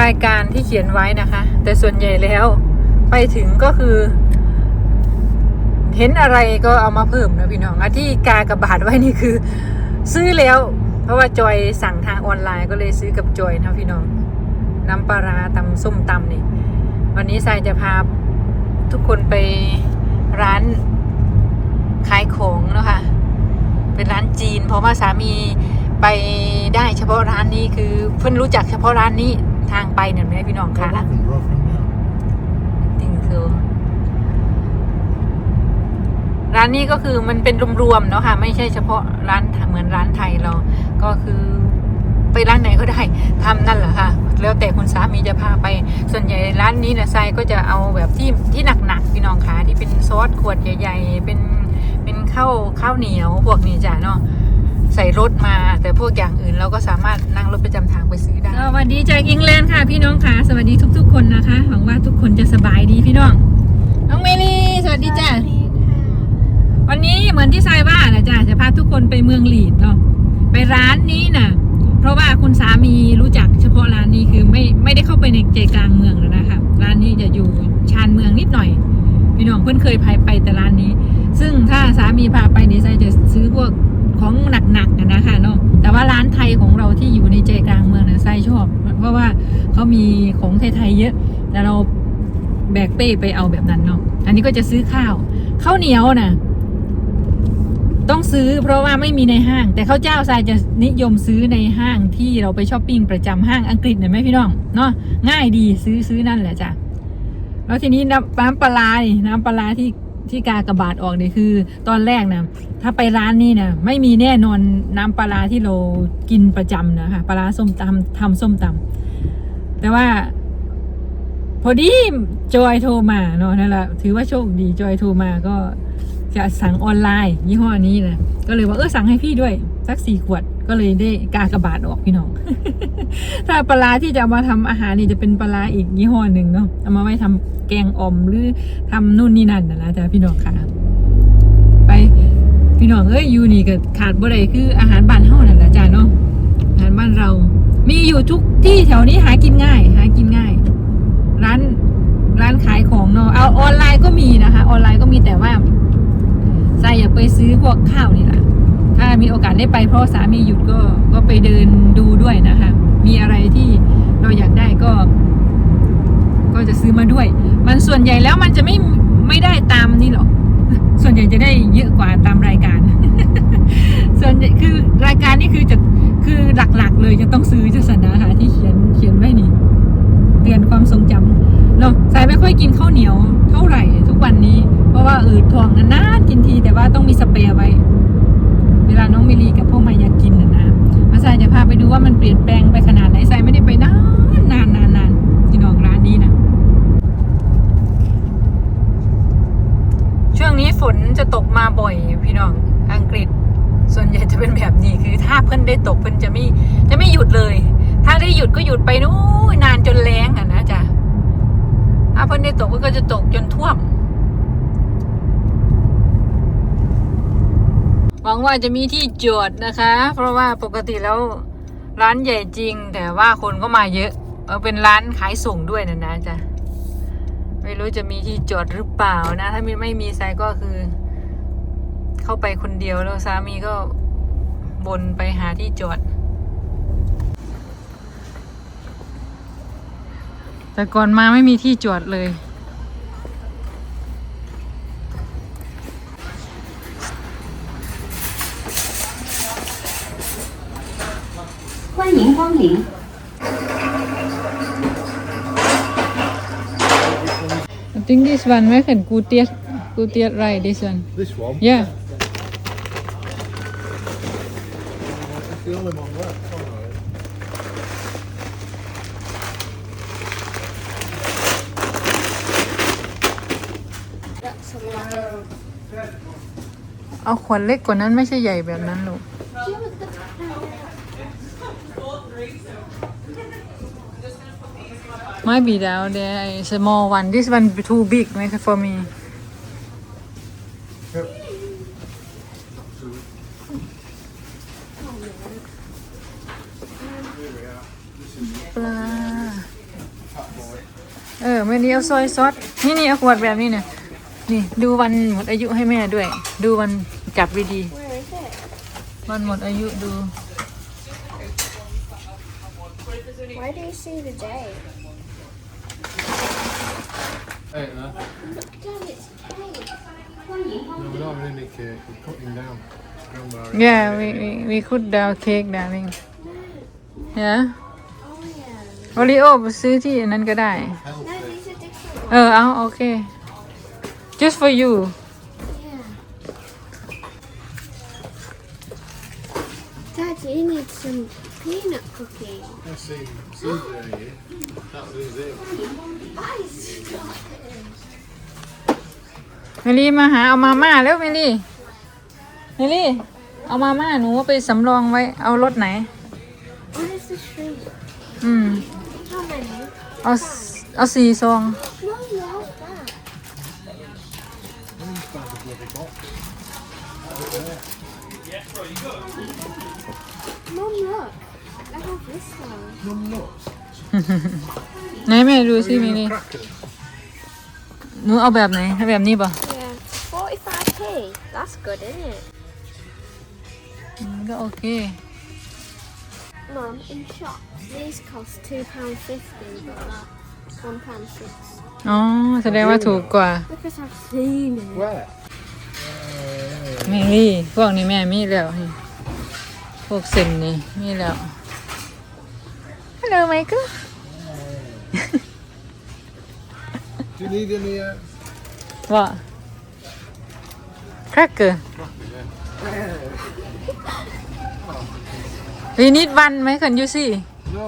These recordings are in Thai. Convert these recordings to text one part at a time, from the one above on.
รายการที่เขียนไว้นะคะ แต่ส่วนใหญ่แล้วไปถึงก็คือ เห็นอะไรก็เอามาเพิ่มนะพี่น้องอะที่กากระบาดไว้นี่คือ ซื้อแล้ว เพราะว่าจอยสั่งทางออนไลน์ก็เลยซื้อกับจอยนะพี่น้อง น้ำปลาร้าตำส้มตำนี่ วันนี้ทรายจะพาทุกคนไปร้านขายของนะคะเป็นร้านจีน เพราะว่าสามีไปได้เฉพาะร้านนี้คือเพิ่นรู้จักเฉพาะร้านนี้ ทางไปเนี่ยไหมพี่น้องคะ Rock and roll from now. จริงคือร้านนี้ก็คือมันเป็นรวมๆเนาะค่ะ ไม่ใช่เฉพาะร้านเหมือนร้านไทยเรา ก็คือไปร้านไหนก็ได้ทำนั่นแหละค่ะ แล้วแต่คุณสามีจะพาไป ส่วนใหญ่ร้านนี้เนี่ยทรายก็จะเอาแบบที่ที่หนักๆพี่น้องคะที่เป็นซอสขวดใหญ่ ๆ เป็นเป็นข้าวข้าวเหนียวพวกนี้จ้ะเนาะใส่รถมา แต่พวกอย่างอื่นเราก็สามารถนั่งรถประจำทางไปซื้อได้ สวัสดีจากอังกฤษค่ะพี่น้องค่ะ สวัสดีทุก ๆ คนนะคะ หวังว่าทุกคนจะสบายดีพี่น้อง น้องเมลี่สวัสดีจ้ะวันนี้เหมือนที่ทรายว่าแหละจ้ะจะพาทุกคนไปเมืองหลีดเนาะไปร้านนี้น่ะ เพราะว่าคุณสามีรู้จักเฉพาะร้านนี้คือไม่ไม่ได้เข้าไปในใจกลางเมืองแล้วนะคะร้านนี้จะอยู่ชานเมืองนิดหน่อย พี่น้องเพื่อนเคยพายไปแต่ร้านนี้ ซึ่งถ้าสามีพาไปนี่ทรายจะซื้อพวก ของหนักๆนะนะคะเนาะแต่ว่าร้านไทยของเราที่อยู่ในใจกลางเมืองเนี่ยทรายชอบ เพราะว่าเขามีของไทยๆเยอะ แต่เราแบกเป้ไปเอาแบบนั้นเนาะอันนี้ก็จะซื้อข้าวข้าวเหนียวน่ะต้องซื้อเพราะว่าไม่มีในห้าง แต่ข้าวเจ้าทรายจะนิยมซื้อในห้างที่เราไปช้อปปิ้งประจำห้างอังกฤษเห็นไหมพี่น้องเนาะง่ายดีซื้อซื้อนั่นแหละจ้ะแล้วทีนี้น้ำปลาร้าน้ำปลาร้าที่ ที่กากระบาดออกเนี่ยคือ ตอนแรกนะถ้าไปร้านนี้นะไม่มีแน่นอนน้ำปลาที่เรากินประจำนะคะปลาร้าส้มตำทำส้มตำแต่ว่า พอดีจอยโทรมาเนาะนั่นแหละถือว่าโชคดีจอยโทรมาก็จะสั่งออนไลน์ ยี่ห้อนี้นะก็เลยว่าเออสั่งให้พี่ด้วยสักสี่ขวด ก็เลยได้กากระบาดออกพี่น้อง ถ้าปลาที่จะเอามาทำอาหารนี่จะเป็นปลาอีกยี่ห้อหนึ่งเนาะ เอามาไว้ทำแกงอ่อมหรือทำนู่นนี่นั่นนะนะจ๊ะพี่น้องค่ะ ไปพี่น้องเอ้ยอยู่นี่ก็ขาดบ่ได้คืออาหารบ้านเฮานั่นแหละจ้ะเนาะ อาหารบ้านเรา มีอยู่ทุกที่แถวนี้หากินง่าย หากินง่าย ร้านร้านขายของเนาะ เอาออนไลน์ก็มีนะคะ ออนไลน์ก็มีแต่ว่าใส่อยากไปซื้อพวกข้าวนี่แหละ ถ้ามีโอกาสได้ไปเพราะสามีหยุดก็ก็ไปเดินดูด้วยนะคะ มีอะไรที่เราอยากได้ก็ ก็จะซื้อมาด้วย มันส่วนใหญ่แล้วมันจะไม่ไม่ได้ตามนี่หรอกส่วนใหญ่จะได้เยอะกว่าตามรายการ ส่วนใหญ่คือรายการนี่คือจะคือหลักๆ เลยจะต้องซื้อจะสนาหาที่เขียนเขียนไว้นี่เตือนความทรงจำเนาะสายไม่ค่อยกินข้าวเหนียวเท่าไหร่ ทุกวันนี้ เพราะว่าอืดท้องนานๆกินทีแต่ว่าต้องมีสเปรย์ไว้ วลาน้องมิลีกับพวกมายากกินนะนะมาสายจะพาไปดูว่ามันเปลี่ยนแปลงไปขนาดไหนสายไม่ได้ไปนานนานนานนานที่น้องร้านนี้นะ ช่วงนี้ฝนจะตกมาบ่อยพี่น้องอังกฤษ ส่วนใหญ่จะเป็นแบบนี้คือถ้าเพิ่นได้ตกเพิ่นจะไม่จะไม่หยุดเลย ถ้าได้หยุดก็หยุดไปนู้นนานจนแรงอะนะจ๊ะถ้าเพิ่นได้ตกก็จะตกจนท่วม หวังว่าจะมีที่จอดนะคะ เพราะว่าปกติแล้วร้านใหญ่จริง แต่ว่าคนก็มาเยอะเออเป็นร้านขายส่งด้วยนะนะจ๊ะไม่รู้จะมีที่จอดหรือเปล่านะ ถ้ามีไม่มีไซก็คือ เข้าไปคนเดียวแล้วสามีก็บนไปหาที่จอด แต่ก่อนมาไม่มีที่จอดเลย 欢迎光临。 I think this one ไม่เห็นกูเตียดกูเตียด right this one This one. yeah It's the only one left. Alright. เอาขวดเล็กกว่านั้นไม่ใช่ใหญ่แบบนั้นลูก Might be down there a small one. This one too big, make it for me. Yep. ปลาเออไม่นี่เอาซอยซอสนี่นี่เอาขวดแบบนี้เนี่ยนี่ ดูวันหมดอายุให้แม่ด้วย ดูวันจับดี Where is it? ๆวันหมดอายุดู Why do you see the day? Hey, no, Dad, it's cake. no, we're not having any cake. We're cutting down. Grandma. yeah we we we could down cake darling yeah Oh, yeah. โอริโอซื้อที่อันนั้นก็ได้ No, these are different เออ เอาโอเค just for you ones. Yeah. Dad, you need some peanut cookies. I see. See there, yeah. That's is it. Guys, เมลี่มาหาเอามาม่าแล้วเมลี่เมลี่ เอามาม่าหนูไปสำรองไว้ เอารถไหน what is the shrimp? อืม How many? เอาสเอาสี่ซอง No, how's that? Where's that bloody box? Mum, look. I have this one. Num nuts. ไหนแม่ดูสิเมลี่ Crackers. หนูเอาแบบไหนเอาแบบนี้ป่ะ Yeah. 45p. That's good, isn't it? อืมก็โอเค Mum, in shops, these cost £2.50, but that's £1.06. อ๋อ แสดงว่าถูกกว่า Because I've seen it. Where? เมลี่พวกนี้แม่มีแล้วนี่พวกเส้นนี่มีแล้วฮัลโหลไมเคิล Do you need any? Uh, ว่าครกเกอร์ We need one ไหม Can you see no.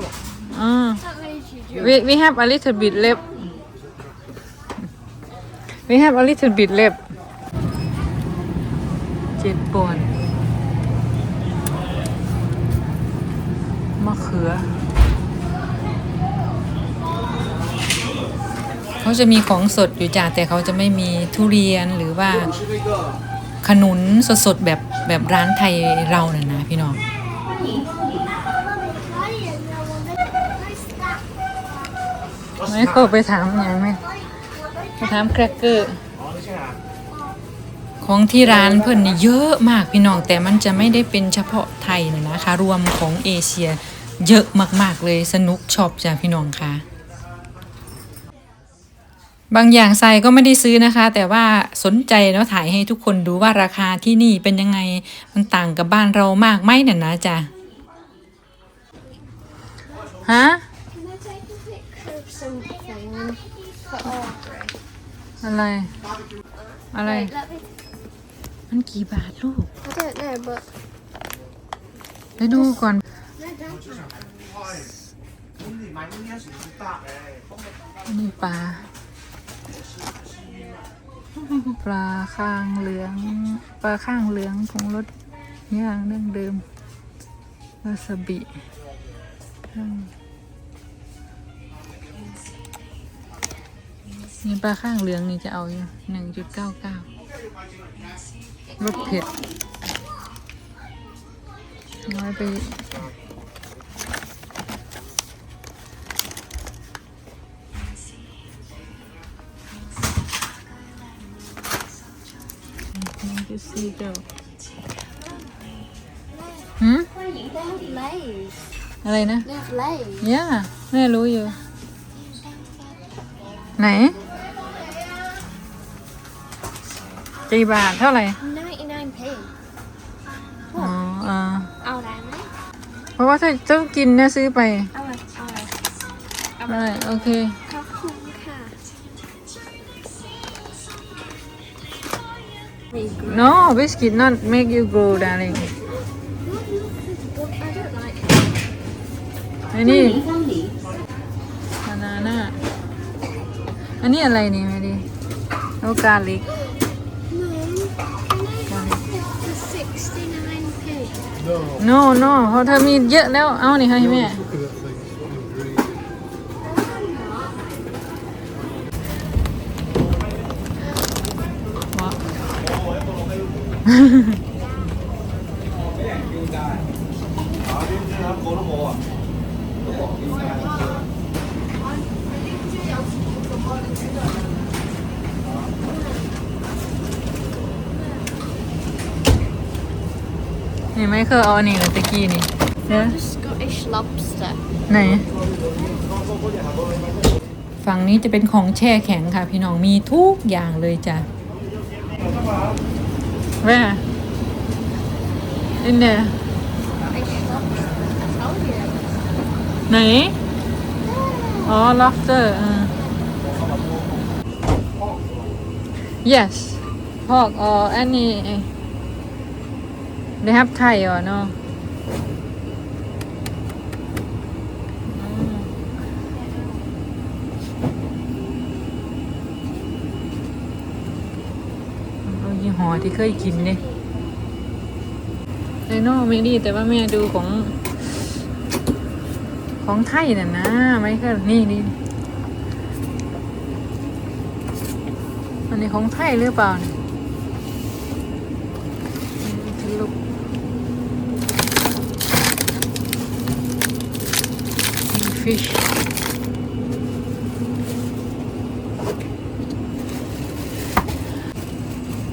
อ่า That made you we we have a little bit left we have a little bit left เจ็ดปอนด์มะเขือ เขาจะมีของสดอยู่จ้ะแต่เขาจะไม่มีทุเรียนหรือว่าขนุนสดๆแบบแบบร้านไทยเราน่ะนะพี่น้องไม่เข้าไปถามอย่างไหมไปถามแครกเกอร์ของที่ร้านเพิ่นนี่เยอะมากพี่น้องแต่มันจะไม่ได้เป็นเฉพาะไทยนะนะคะ รวมของเอเชียเยอะมากๆเลยสนุกชอบจ้ะพี่น้องค่ะ บางอย่างใส่ก็ไม่ได้ซื้อนะคะ แต่ว่าสนใจแล้วถ่ายให้ทุกคนดูว่าราคาที่นี่เป็นยังไงมันต่างกับบ้านเรามากไหมน่ะนะจ๊ะฮะอะไร อะไร มันกี่บาทลูกไปดูก่อนนี่ปลา ปลาข้างเหลือง ปลาข้างเหลืองผงรสย่างดั้งเดิมวาซาบิอืมนี่ปลาข้างเหลืองนี่จะเอาอยู่หนึ่งจุดเก้าเก้ารสเผ็ดน้อยไป ยู่ไหนกี่บาทเท่าไหร่ 99p. อ๋ออ่า I'll have it. เพราะว่าถ้าต้องกินเนี่ยซื้อไป I'll have, I'll have. ได้ no biscuit not make you grow darling I don't like อันนี้บานาน่าอันนี้อะไรนี่ไม่ดีโอ้กาลิก Mum, can I have it for 69p? No. no no เพราะเธอมีเยอะแล้ว เอานี่ให้แม่ นี่ไม่เคยเอาอันนี้เลยตะกี้นี่เนี่ยฝั่งนี้จะเป็นของแช่แข็งค่ะพี่น้องมีทุกอย่างเลยจ้ะ แม่นี่เนี่ย Scottish lobster. I told you. ไหนอ๋อ lobster อ่า yes pork or any they have Thai or no เอายี่ห้อ ที่เคยกินเนี่ยไอโน่ไม่ดีแต่ว่าแม่ดูของ ของไทยน่ะนะไม่ก็นี่นี่อันนี้ของไทยหรือเปล่านะทะลุฟิช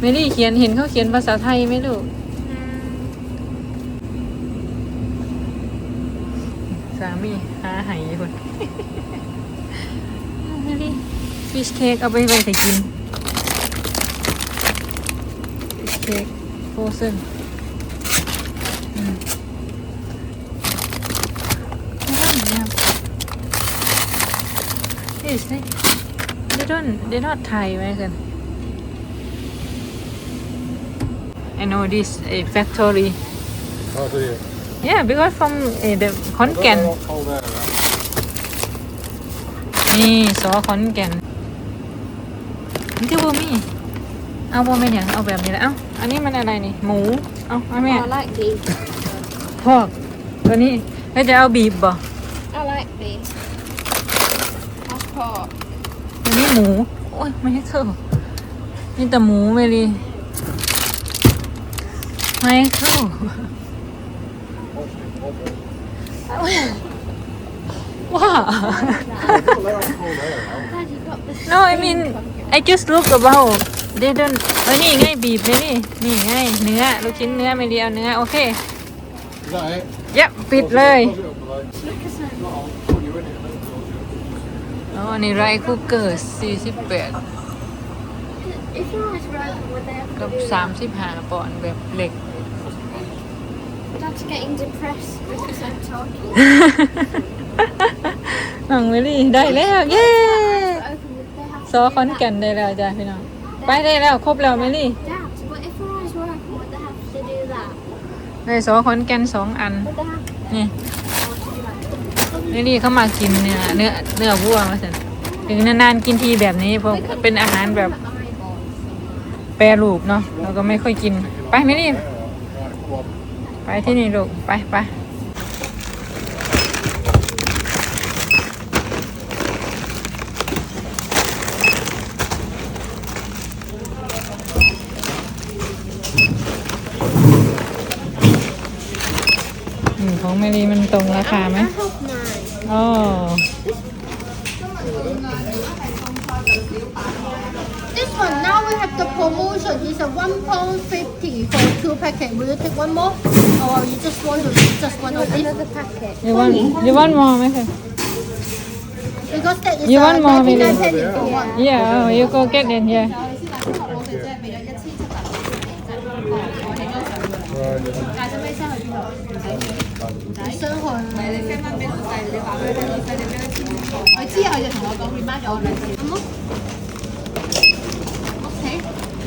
ไม่ได้เขียนเห็นเขาเขียนภาษาไทยไหมลูกสามีหาไหายคนนี่ฟิชเค้กเอาไปไว้ใส่กินฟิชเค้กโฟเซนนี่สิ they don't they not Thai ไหมกัน I know this a factory Oh, do you? yeah because from uh, the ขอนแก่น Don't know what there, right? นี่ซอขอนแก่นนี่คือบ่มีเอาบ่แม่นอย่างเอาแบบนี้แหละเอ้าอันนี้มันอะไรนี่ หมู เอาเอาแม่ Oh, I like beef. พอกตัวนี้แล้วจะเอาบีบบ่ I like beef. That's pork. อันนี้หมู โอ้ยไม่ให้เข้านี่แต่หมูเมลี ไม่ให้เข้าว้า Don't let us go there, right? Dad, you got the No I mean I just look about they don't เออนี่ไงบีบเลยนี่นี่ไงเนื้อลูกชิ้นเนื้อไม่เดียวเนื้อโอเค Is that it? เย็บปิดเลย Close it up, like, Look at some. I'll put you in it and then close it up. อ๋ออันนี้ไรคุกเกอร์48 If your eyes were open, would they have กั to บ do that? 35ปอนด์แบบเหล็ก Dad's getting depressed because I'm talking. น้องเมลี่ได้แล้วเย้ Open, would they have ซอคอนแก่นได้แล้วจ้ะพี่น้อง ไปได้แล้วครบแล้วเมลี่ Dad, but if your eyes were open, would they have to do that? ได้ซอคอนแก่นสองอัน Would they have นี่ to do that? เมลี่เขามากินเนื้อเนื้อเนื้อวัวมาสิถึงนานๆกินทีแบบนี้เพราะเป็นอาหารแบบ Eyeballs. แปรรูปเนาะเราก็ไม่ค่อยกิน ไปเมลี่ไปที่นี่ลูก ไปไปของเมลีมันตรงราคาไหมอ๋อ have the promotion. It's a one pound fifty for two packets. Will you take one more, or you just want to just one of these? Another packet. You want you want more, okay? You want more, maybe. Yeah. yeah, oh, you go get it. Yeah.